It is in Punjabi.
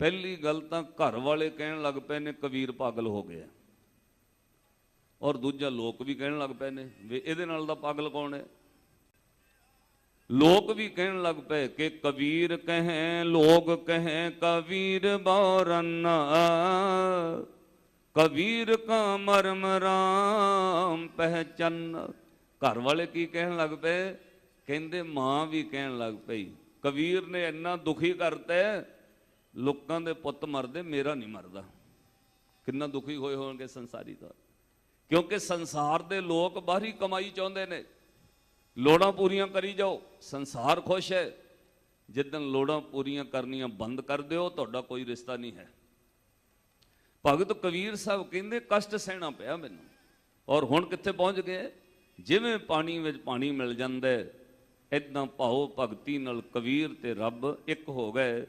ਪਹਿਲੀ ਗੱਲ ਤਾਂ ਘਰ ਵਾਲੇ ਕਹਿਣ ਲੱਗ ਪਏ ਨੇ ਕਬੀਰ ਪਾਗਲ ਹੋ ਗਿਆ। ਔਰ ਦੂਜਾ ਲੋਕ ਵੀ ਕਹਿਣ ਲੱਗ ਪਏ ਨੇ ਵੀ ਇਹਦੇ ਨਾਲ ਦਾ ਪਾਗਲ ਕੌਣ ਹੈ? ਲੋਕ ਵੀ ਕਹਿਣ ਲੱਗ ਪਏ ਕਿ ਕਬੀਰ ਕਹੇ, ਲੋਕ ਕਹੇ, ਕਬੀਰ ਬੌਰਨਾ। ਕਬੀਰ ਕਾ ਮਰਮ ਰਾਮ ਪਹਿਚਨ। ਘਰ ਵਾਲੇ ਕੀ ਕਹਿਣ ਲੱਗ ਪਏ? ਕਹਿੰਦੇ ਮਾਂ ਵੀ ਕਹਿਣ ਲੱਗ ਪਈ, ਕਬੀਰ ਨੇ ਇੰਨਾ ਦੁਖੀ ਕਰਤਾ ਲੋਕਾਂ ਦੇ ਪੁੱਤ ਮਰਦੇ, ਮੇਰਾ ਨਹੀਂ ਮਰਦਾ। ਕਿੰਨਾ ਦੁਖੀ ਹੋਏ ਹੋਣਗੇ ਸੰਸਾਰੀ ਤੌਰ ਕਿਉਂਕਿ ਸੰਸਾਰ ਦੇ ਲੋਕ ਬਾਹਰੀ ਕਮਾਈ ਚਾਹੁੰਦੇ ਨੇ। ਲੋੜਾਂ ਪੂਰੀਆਂ ਕਰੀ ਜਾਓ, ਸੰਸਾਰ ਖੁਸ਼ ਹੈ। ਜਿੱਦਨ ਲੋੜਾਂ ਪੂਰੀਆਂ ਕਰਨੀਆਂ ਬੰਦ ਕਰ ਦਿਓ, ਤੁਹਾਡਾ ਕੋਈ ਰਿਸ਼ਤਾ ਨਹੀਂ ਹੈ। ਭਗਤ ਕਬੀਰ ਸਾਹਿਬ ਕਹਿੰਦੇ, ਕਸ਼ਟ ਸਹਿਣਾ ਪਿਆ ਮੈਨੂੰ। ਔਰ ਹੁਣ ਕਿੱਥੇ ਪਹੁੰਚ ਗਏ? ਜਿਵੇਂ ਪਾਣੀ ਵਿੱਚ ਪਾਣੀ ਮਿਲ ਜਾਂਦਾ ਹੈ ਇਦਾਂ ਭਾਉ ਭਗਤੀ ਨਾਲ ਕਬੀਰ ਤੇ ਰੱਬ ਇੱਕ ਹੋ ਗਏ।